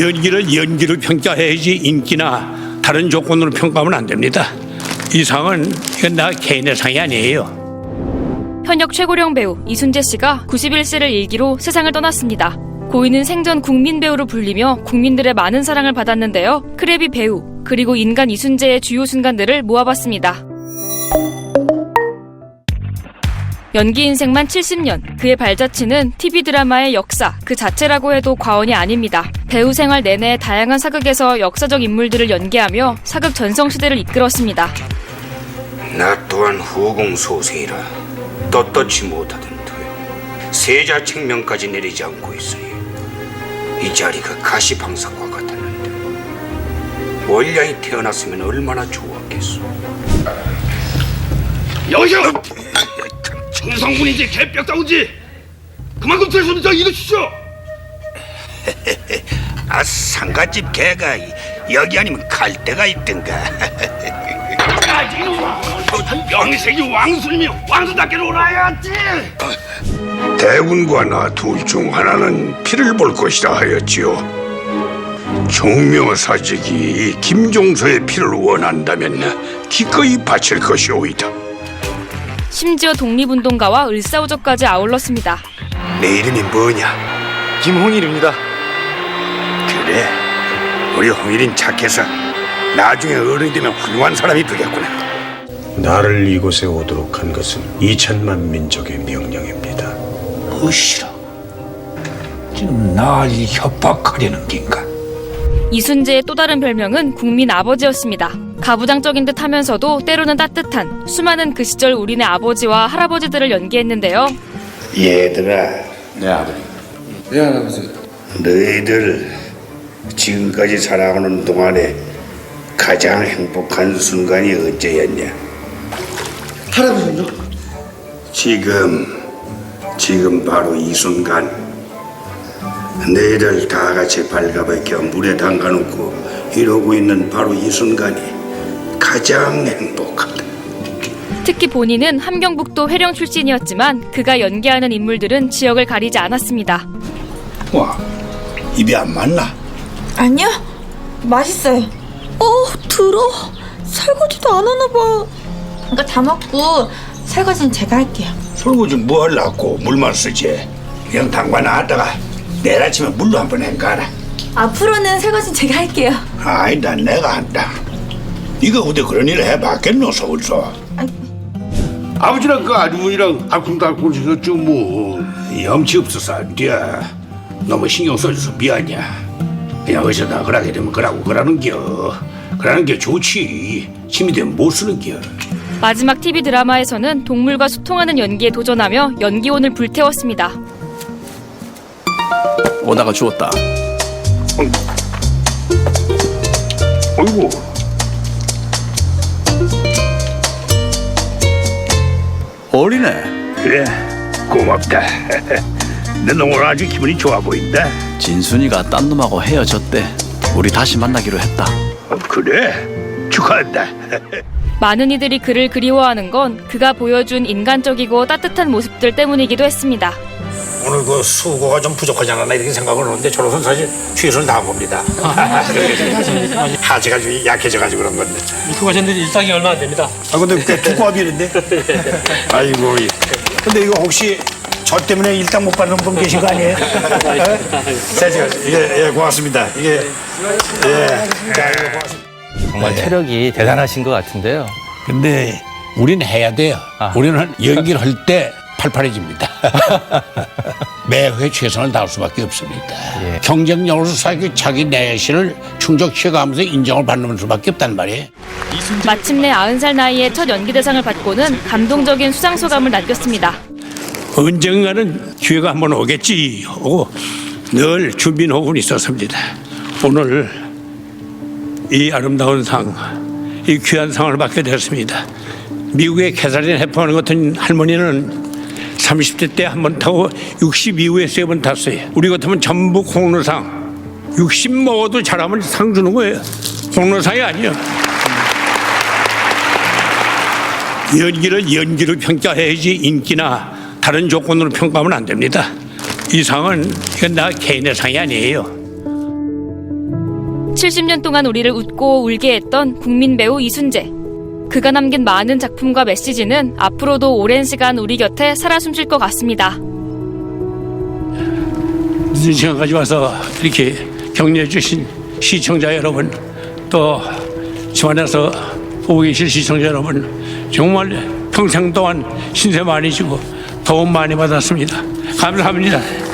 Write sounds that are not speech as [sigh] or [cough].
연기를 연기로 평가해야지 인기나 다른 조건으로 평가하면 안 됩니다. 이 상은 이건 나 개인의 상이 아니에요. 현역 최고령 배우 이순재 씨가 91세를 일기로 세상을 떠났습니다. 고인은 생전 국민 배우로 불리며 국민들의 많은 사랑을 받았는데요. 크래비 배우 그리고 인간 이순재의 주요 순간들을 모아봤습니다. 연기 인생만 70년, 그의 발자취는 TV 드라마의 역사 그 자체라고 해도 과언이 아닙니다. 배우 생활 내내 다양한 사극에서 역사적 인물들을 연기하며 사극 전성 시대를 이끌었습니다. 나 또한 후공소생이라 떳떳지 못하던 터에 세자 책명까지 내리지 않고 있으니 이 자리가 가시방석과 같았는데 월량이 태어났으면 얼마나 좋았겠소 여기요! 정성분이지 개뼈다우지 그만큼 들서부터 이러시죠 아 상가집 개가 여기 아니면 갈 데가 있던가. 아직 명색이 왕술이며 왕수답게 놀아야지. 대군과 나 둘 중 하나는 피를 볼 것이라 하였지요. 종묘사직이 김종서의 피를 원한다면 기꺼이 바칠 것이오이다 심지어 독립운동가와 을사오적까지 아울렀습니다. 내 이름이 뭐냐? 김홍일입니다 그래 우리 홍일인 착해서 나중에 어른이 되면 훌륭한 사람이 되겠구나 나를 이곳에 오도록 한 것은 2천만 민족의 명령입니다. 무시라. 지금 날 협박하려는 긴가? 이순재의 또 다른 별명은 국민 아버지였습니다. 가부장적인 듯 하면서도 때로는 따뜻한 수많은 그 시절 우리네 아버지와 할아버지들을 연기했는데요. 얘들아 네 아버님 너희들 지금까지 살아오는 동안에 가장 행복한 순간이 언제였냐? 할아버지는요? 지금 지금 바로 이 순간 너희들 다 같이 발가벗겨 물에 담가놓고 이러고 있는 바로 이 순간이 가장 행복하다. 특히 본인은 함경북도 회령 출신이었지만 그가 연기하는 인물들은 지역을 가리지 않았습니다. 와 입이 안 맞나? 아니요, 맛있어요. 어, 들어. 설거지도 안 하나 봐. 이거 다 먹고 설거지는 제가 할게요. 설거지 뭐 하려고 물만 쓰지 그냥 담가 놨다가 내일 아침에 물로 한번 헹가라 앞으로는 설거지는 제가 할게요. 아이 난 내가 한다 네가 어디 그런 일을 해봤겠노 서울서? 아버지랑 그 아주머니랑 알콩달콩 생겼죠 뭐. 염치 없어서 안 돼. 너무 신경 써줘서 미안이야 그냥 어디서다 그러게 되면 그러고 그러는겨. 그러는 게 좋지. 힘이 되면 못 쓰는겨. 마지막 TV 드라마에서는 동물과 소통하는 연기에 도전하며 연기혼을 불태웠습니다. 오다가 주웠다. 어이구 어리네. 그래 고맙다 [laughs] 너 오늘 아주 기분이 좋아 보인다 진순이가 딴 놈하고 헤어졌대. 우리 다시 만나기로 했다. 어, 그래 축하한다 [laughs] 많은 이들이 그를 그리워하는 건 그가 보여준 인간적이고 따뜻한 모습들 때문이기도 했습니다. 오늘 그 수고가 좀 부족하지 않았나 이렇게 생각을 하는데 저로서는 사실 최선을 다한 겁니다. 하체가 좀 [laughs] 약해져가지고 그런 건데. 입국하셨는데 일상이 얼마 안 됩니다. 아 근데 꽤 [laughs] 두꺼비는데. 아이고. 이- 근데 이거 혹시 저 때문에 일당 못 받는 분 계신 거 아니에요? [laughs] 자, 제가 예, 예, 고맙습니다. 이게 예. 정말 체력이 대단하신 것 같은데요. 근데 우리는 해야 돼요. 아. 우리는 연기를 할 때 팔팔해집니다. [laughs] 매회 최선을 다할 수밖에 없습니다. 예. 경쟁력으로서 자기, 자기 내실을 충족시켜가면서 인정을 받는 수밖에 없단 말이에요. 마침내 90살 나이에 첫 연기 대상을 받고는 감동적인 수상 소감을 남겼습니다. 언젠가는 기회가 한번 오겠지 하고 늘 준비하고 있었습니다. 오늘 이 아름다운 상, 이 귀한 상을 받게 됐습니다. 미국의 캐서린 해퍼하는 같은 할머니는 30대 때 한 번 타고 60 이후에 세 번 탔어요. 우리 같으면 전부 공로상. 60 먹어도 잘하면 상 주는 거예요. 공로상이 아니에요. 연기를 연기로 평가해야지 인기나 다른 조건으로 평가하면 안 됩니다. 이 상은 이건 나 개인의 상이 아니에요. 70년 동안 우리를 웃고 울게 했던 국민 배우 이순재. 그가 남긴 많은 작품과 메시지는 앞으로도 오랜 시간 우리 곁에 살아 숨쉴 것 같습니다. 늦은 시간까지 와서 이렇게 격려해 주신 시청자 여러분 또 집안에서 보고 계실 시청자 여러분 정말 평생 동안 신세 많이 지고 도움 많이 받았습니다. 감사합니다.